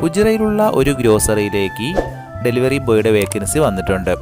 ഫുജിറയിലുള്ള ഒരു ഗ്രോസറിയിലേക്ക് delivery ബോയുടെ vacancy വന്നിട്ടുണ്ട്.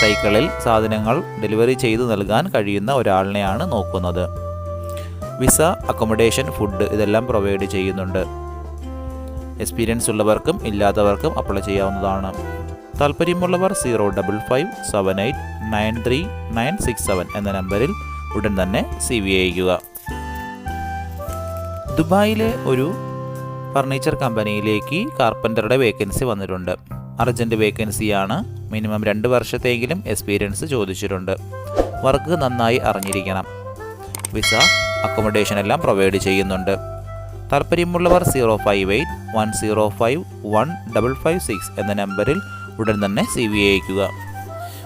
സൈക്കിളിൽ സാധനങ്ങൾ ഡെലിവറി ചെയ്തു നൽകാൻ കഴിയുന്ന ഒരാളിനെയാണ് നോക്കുന്നത്. വിസ അക്കോമഡേഷൻ ഫുഡ് ഇതെല്ലാം പ്രൊവൈഡ് ചെയ്യുന്നുണ്ട്. എക്സ്പീരിയൻസ് ഉള്ളവർക്കും ഇല്ലാത്തവർക്കും അപ്ലൈ ചെയ്യാവുന്നതാണ്. താല്പര്യമുള്ളവർ zero double five seven eight nine three nine six seven എന്ന നമ്പറിൽ ഉടൻ തന്നെ സി വി അയക്കുക ദുബായിലെ ഒരു ഫർണിച്ചർ കമ്പനിയിലേക്ക് കാർപ്പന്ററുടെ വേക്കൻസി വന്നിട്ടുണ്ട്. അർജന്റ് വേക്കൻസിയാണ് മിനിമം രണ്ട് വർഷത്തെങ്കിലും എക്സ്പീരിയൻസ് ചോദിച്ചിട്ടുണ്ട്. വർക്ക് നന്നായി അറിഞ്ഞിരിക്കണം. വിസ അക്കോമഡേഷൻ എല്ലാം പ്രൊവൈഡ് ചെയ്യുന്നുണ്ട്. താല്പര്യമുള്ളവർ zero five eight one zero five one double five six എന്ന നമ്പറിൽ ഉടൻ തന്നെ സി വി അയക്കുക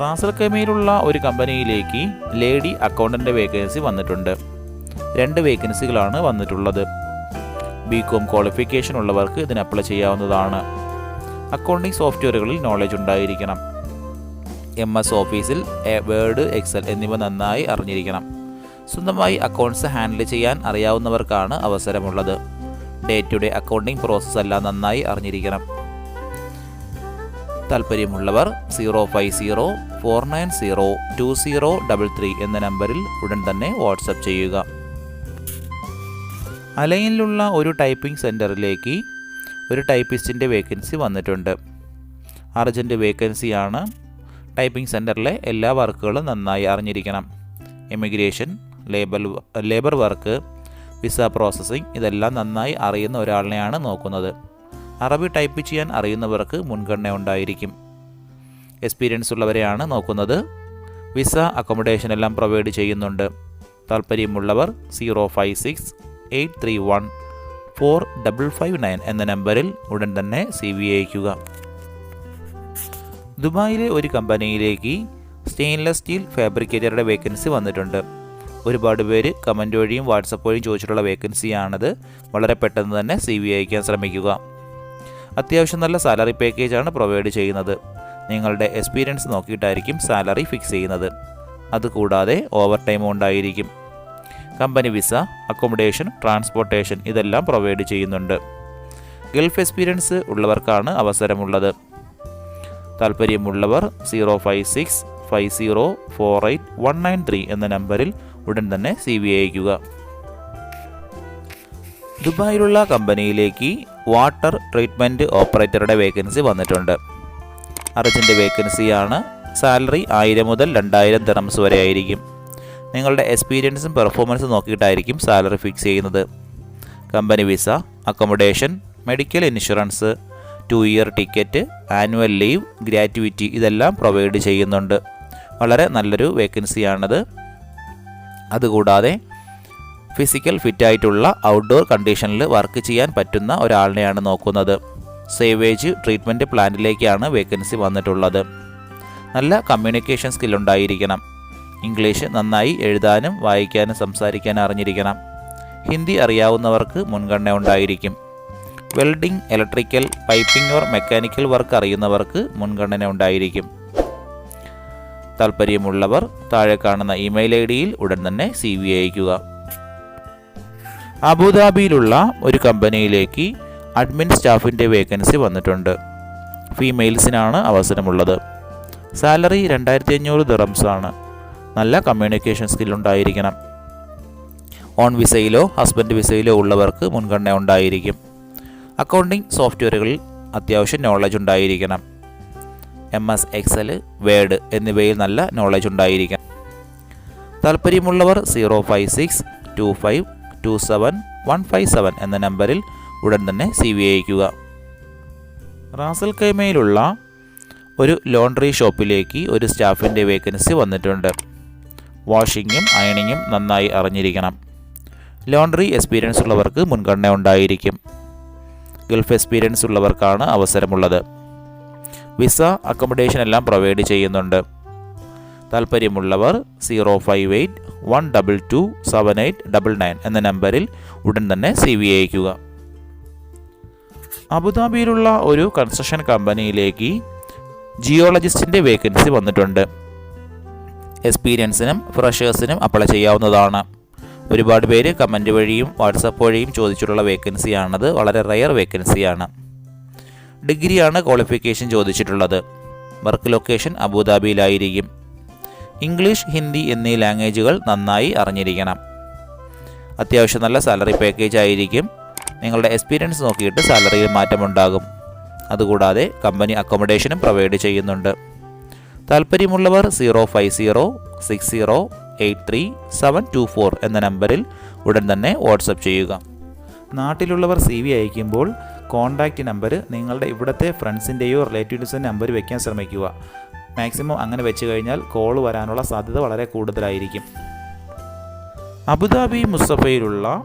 റാസൽ കമയിലുള്ള ഒരു കമ്പനിയിലേക്ക് ലേഡി അക്കൗണ്ടന്റ് വേക്കൻസി വന്നിട്ടുണ്ട്. രണ്ട് വേക്കൻസികളാണ് വന്നിട്ടുള്ളത്. ബി കോം ക്വാളിഫിക്കേഷൻ ഉള്ളവർക്ക് ഇതിന് അപ്ലൈ ചെയ്യാവുന്നതാണ്. അക്കൗണ്ടിംഗ് സോഫ്റ്റ്വെയറുകളിൽ നോളജ് ഉണ്ടായിരിക്കണം. എം എസ് ഓഫീസിൽ വേർഡ് എക്സൽ എന്നിവ നന്നായി അറിഞ്ഞിരിക്കണം. സ്വന്തമായി അക്കൗണ്ട്സ് ഹാൻഡിൽ ചെയ്യാൻ അറിയാവുന്നവർക്കാണ് അവസരമുള്ളത്. Day to day accounting process എല്ലാം നന്നായി അറിഞ്ഞിരിക്കണം. താല്പര്യമുള്ളവർ zero five zero four nine zero two zero double three എന്ന നമ്പറിൽ ഉടൻ തന്നെ വാട്സപ്പ് ചെയ്യുക. അലൈനിലുള്ള ഒരു ടൈപ്പിംഗ് സെന്ററിലേക്ക് ഒരു ടൈപ്പിസ്റ്റിന്റെ വേക്കൻസി വന്നിട്ടുണ്ട്. അർജന്റ് വേക്കൻസിയാണ് ടൈപ്പിംഗ് സെന്ററിലെ എല്ലാ വർക്കുകളും നന്നായി അറിഞ്ഞിരിക്കണം. Immigration labour labour work visa processing ഇതെല്ലാം നന്നായി അറിയുന്ന ഒരാളിനെയാണ് നോക്കുന്നത്. അറബി ടൈപ്പ് ചെയ്യാൻ അറിയുന്നവർക്ക് മുൻഗണന ഉണ്ടായിരിക്കും. എക്സ്പീരിയൻസ് ഉള്ളവരെയാണ് നോക്കുന്നത്. വിസ അക്കോമഡേഷൻ എല്ലാം പ്രൊവൈഡ് ചെയ്യുന്നുണ്ട്. താല്പര്യമുള്ളവർ zero five six eight three one four double five nine എന്ന നമ്പറിൽ ഉടൻ തന്നെ സി വി അയക്കുക ദുബായിലെ ഒരു കമ്പനിയിലേക്ക് സ്റ്റെയിൻലെസ് സ്റ്റീൽ ഫാബ്രിക്കേറ്ററുടെ വേക്കൻസി വന്നിട്ടുണ്ട്. ഒരുപാട് പേര് കമന്റ് വഴിയും വാട്സപ്പ് വഴിയും ചോദിച്ചിട്ടുള്ള വേക്കൻസിയാണത്. വളരെ പെട്ടെന്ന് തന്നെ സി വി അയക്കാൻ ശ്രമിക്കുക. അത്യാവശ്യം നല്ല സാലറി പാക്കേജാണ് പ്രൊവൈഡ് ചെയ്യുന്നത്. നിങ്ങളുടെ എക്സ്പീരിയൻസ് നോക്കിയിട്ടായിരിക്കും സാലറി ഫിക്സ് ചെയ്യുന്നത്. അതുകൂടാതെ ഓവർ ടൈമും ഉണ്ടായിരിക്കും. കമ്പനി വിസ അക്കോമഡേഷൻ ട്രാൻസ്പോർട്ടേഷൻ ഇതെല്ലാം പ്രൊവൈഡ് ചെയ്യുന്നുണ്ട്. ഗൾഫ് എക്സ്പീരിയൻസ് ഉള്ളവർക്കാണ് അവസരമുള്ളത്. താല്പര്യമുള്ളവർ zero five six five zero four eight one nine three എന്ന നമ്പറിൽ ഉടൻ തന്നെ സി വി അയക്കുക ദുബായിലുള്ള കമ്പനിയിലേക്ക് വാട്ടർ ട്രീറ്റ്മെന്റ് ഓപ്പറേറ്ററുടെ വേക്കൻസി വന്നിട്ടുണ്ട്. അർജന്റ് വേക്കൻസിയാണ് സാലറി ആയിരം മുതൽ രണ്ടായിരം ദിറംസ് വരെ ആയിരിക്കും. നിങ്ങളുടെ എക്സ്പീരിയൻസും പെർഫോമൻസും നോക്കിയിട്ടായിരിക്കും സാലറി ഫിക്സ് ചെയ്യുന്നത്. Company visa accommodation medical insurance two year ticket annual leave gratuity ഇതെല്ലാം പ്രൊവൈഡ് ചെയ്യുന്നുണ്ട്. വളരെ നല്ലൊരു വേക്കൻസിയാണത്. അതുകൂടാതെ ഫിസിക്കൽ ഫിറ്റായിട്ടുള്ള ഔട്ട്ഡോർ കണ്ടീഷനിൽ വർക്ക് ചെയ്യാൻ പറ്റുന്ന ഒരാളിനെയാണ് നോക്കുന്നത്. സേവേജ് ട്രീറ്റ്മെന്റ് പ്ലാന്റിലേക്കാണ് വേക്കൻസി വന്നിട്ടുള്ളത്. നല്ല കമ്മ്യൂണിക്കേഷൻ സ്കിൽ ഉണ്ടായിരിക്കണം. ഇംഗ്ലീഷ് നന്നായി എഴുതാനും വായിക്കാനും സംസാരിക്കാനും അറിഞ്ഞിരിക്കണം. ഹിന്ദി അറിയാവുന്നവർക്ക് മുൻഗണന ഉണ്ടായിരിക്കും. Welding electrical piping or mechanical work അറിയുന്നവർക്ക് മുൻഗണന ഉണ്ടായിരിക്കും. താല്പര്യമുള്ളവർ താഴെ കാണുന്ന ഇമെയിൽ ഐ ഡിയിൽ ഉടൻ തന്നെ സി വി അയക്കുക അബുദാബിയിലുള്ള ഒരു കമ്പനിയിലേക്ക് അഡ്മിൻ സ്റ്റാഫിന്റെ വേക്കൻസി വന്നിട്ടുണ്ട്. ഫീമെയിൽസിനാണ് അവസരമുള്ളത്. സാലറി രണ്ടായിരത്തി അഞ്ഞൂറ് ആണ് നല്ല കമ്മ്യൂണിക്കേഷൻ സ്കിൽ ഉണ്ടായിരിക്കണം. ഓൺ വിസയിലോ ഹസ്ബൻഡ് വിസയിലോ ഉള്ളവർക്ക് മുൻഗണന ഉണ്ടായിരിക്കും. അക്കൗണ്ടിംഗ് സോഫ്റ്റ്വെയറുകളിൽ അത്യാവശ്യം നോളജ് ഉണ്ടായിരിക്കണം. എം എസ് എക്സൽ വേഡ് എന്നിവയിൽ നല്ല നോളജ് ഉണ്ടായിരിക്കണം. താല്പര്യമുള്ളവർ zero five six two five two seven one five seven എന്ന നമ്പറിൽ ഉടൻ തന്നെ സി വി അയക്കുക റാസൽ കൈമയിലുള്ള ഒരു ലോണ്ടറി ഷോപ്പിലേക്ക് ഒരു സ്റ്റാഫിന്റെ വേക്കൻസി വന്നിട്ടുണ്ട്. വാഷിങ്ങും അയണിങ്ങും നന്നായി അറിഞ്ഞിരിക്കണം. ലോണ്ടറി എക്സ്പീരിയൻസ് ഉള്ളവർക്ക് മുൻഗണന ഉണ്ടായിരിക്കും. ഗൾഫ് എക്സ്പീരിയൻസ് ഉള്ളവർക്കാണ് അവസരമുള്ളത്. വിസ അക്കോമഡേഷൻ എല്ലാം പ്രൊവൈഡ് ചെയ്യുന്നുണ്ട്. താല്പര്യമുള്ളവർ zero five eight one double two seven eight double nine എന്ന നമ്പറിൽ ഉടൻ തന്നെ സി വി അയക്കുക അബുദാബിയിലുള്ള ഒരു കൺസ്ട്രക്ഷൻ കമ്പനിയിലേക്ക് ജിയോളജിസ്റ്റിന്റെ വേക്കൻസി വന്നിട്ടുണ്ട്. എക്സ്പീരിയൻസിനും ഫ്രഷേഴ്സിനും അപ്ലൈ ചെയ്യാവുന്നതാണ്. ഒരുപാട് പേര് കമന്റ് വഴിയും വാട്സപ്പ് വഴിയും ചോദിച്ചിട്ടുള്ള വേക്കൻസിയാണത് വളരെ റയർ വേക്കൻസിയാണ് ഡിഗ്രിയാണ് ക്വാളിഫിക്കേഷൻ ചോദിച്ചിട്ടുള്ളത്. വർക്ക് ലൊക്കേഷൻ അബുദാബിയിലായിരിക്കും. ഇംഗ്ലീഷ് ഹിന്ദി എന്നീ ലാംഗ്വേജുകൾ നന്നായി അറിഞ്ഞിരിക്കണം. അത്യാവശ്യം നല്ല സാലറി പാക്കേജ് ആയിരിക്കും. നിങ്ങളുടെ എക്സ്പീരിയൻസ് നോക്കിയിട്ട് സാലറിയിൽ മാറ്റമുണ്ടാകും. അതുകൂടാതെ കമ്പനി അക്കോമഡേഷനും പ്രൊവൈഡ് ചെയ്യുന്നുണ്ട്. താല്പര്യമുള്ളവർ zero five zero six zero eight three seven two four എന്ന നമ്പറിൽ ഉടൻ തന്നെ വാട്സപ്പ് ചെയ്യുക. നാട്ടിലുള്ളവർ സി വി അയക്കുമ്പോൾ കോൺടാക്റ്റ് നമ്പർ നിങ്ങളുടെ ഇവിടുത്തെ ഫ്രണ്ട്സിന്റെയോ റിലേറ്റീവ്സിന്റെ നമ്പർ വയ്ക്കാൻ ശ്രമിക്കുക. മാക്സിമം അങ്ങനെ വെച്ച് കഴിഞ്ഞാൽ കോൾ വരാനുള്ള സാധ്യത വളരെ കൂടുതലായിരിക്കും. അബുദാബി മുസഫയിലുള്ള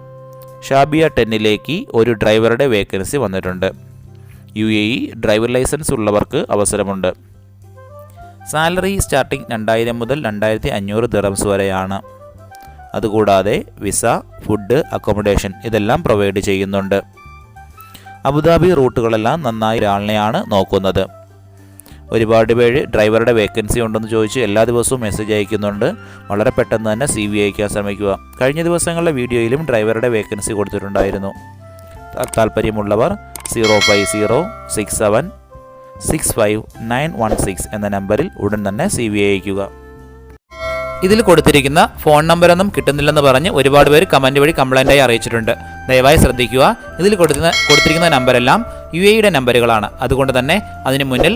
ഷാബിയ ടെന്നിലേക്ക് ഒരു ഡ്രൈവറുടെ വേക്കൻസി വന്നിട്ടുണ്ട്. U A E driver license ഉള്ളവർക്ക് അവസരമുണ്ട്. സാലറി സ്റ്റാർട്ടിംഗ് രണ്ടായിരം മുതൽ രണ്ടായിരത്തി അഞ്ഞൂറ് ദിറംസ് വരെയാണ്. അതുകൂടാതെ വിസ ഫുഡ് അക്കോമഡേഷൻ ഇതെല്ലാം പ്രൊവൈഡ് ചെയ്യുന്നുണ്ട്. അബുദാബി റൂട്ടുകളെല്ലാം നന്നായി ഒരാളിനെയാണ് നോക്കുന്നത്. ഒരുപാട് പേര് ഡ്രൈവറുടെ വേക്കൻസി ഉണ്ടെന്ന് ചോദിച്ച് എല്ലാ ദിവസവും മെസ്സേജ് അയക്കുന്നുണ്ട്. വളരെ പെട്ടെന്ന് തന്നെ സി വി അയക്കാൻ ശ്രമിക്കുക. കഴിഞ്ഞ ദിവസങ്ങളിലെ വീഡിയോയിലും ഡ്രൈവറുടെ വേക്കൻസി കൊടുത്തിട്ടുണ്ടായിരുന്നു. താല്പര്യമുള്ളവർ zero five zero six seven six five nine one six എന്ന നമ്പറിൽ ഉടൻ തന്നെ സി വി അയക്കുക. ഇതിൽ കൊടുത്തിരിക്കുന്ന ഫോൺ നമ്പറൊന്നും കിട്ടുന്നില്ലെന്ന് പറഞ്ഞ് ഒരുപാട് പേര് കമന്റ് വഴി കംപ്ലൈന്റായി അറിയിച്ചിട്ടുണ്ട്. ദയവായി ശ്രദ്ധിക്കുക. ഇതിൽ കൊടുക്കുന്ന കൊടുത്തിരിക്കുന്ന നമ്പരെല്ലാം യു എയുടെ നമ്പറുകളാണ്. അതുകൊണ്ട് തന്നെ അതിന് മുന്നിൽ